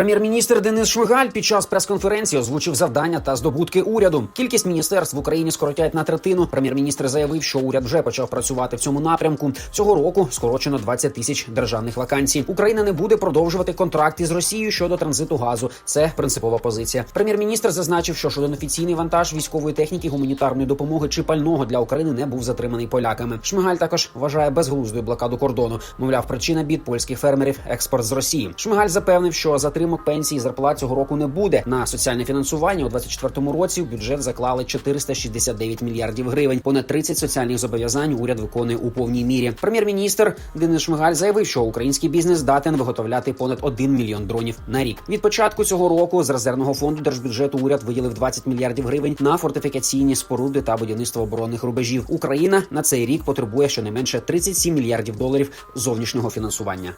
Прем'єр-міністр Денис Шмигаль під час прес-конференції озвучив завдання та здобутки уряду. Кількість міністерств в Україні скоротять на третину. Прем'єр-міністр заявив, що уряд вже почав працювати в цьому напрямку. Цього року скорочено 20 тисяч державних вакансій. Україна не буде продовжувати контракти з Росією щодо транзиту газу. Це принципова позиція. Прем'єр-міністр зазначив, що жоден офіційний вантаж військової техніки, гуманітарної допомоги чи пального для України не був затриманий поляками. Шмигаль також вважає безглуздою блокаду кордону. Мовляв, причина бід польських фермерів експорт з Росії. Шмигаль запевнив, що затримок пенсій і зарплат цього року не буде. На соціальне фінансування у 24-му році в бюджет заклали 469 мільярдів гривень. Понад 30 соціальних зобов'язань уряд виконує у повній мірі. Прем'єр-міністр Денис Шмигаль заявив, що український бізнес здатен виготовляти понад 1 мільйон дронів на рік. Від початку цього року з резервного фонду держбюджету уряд виділив 20 мільярдів гривень на фортифікаційні споруди та будівництво оборонних рубежів. Україна на цей рік потребує щонайменше 37 мільярдів доларів зовнішнього фінансування.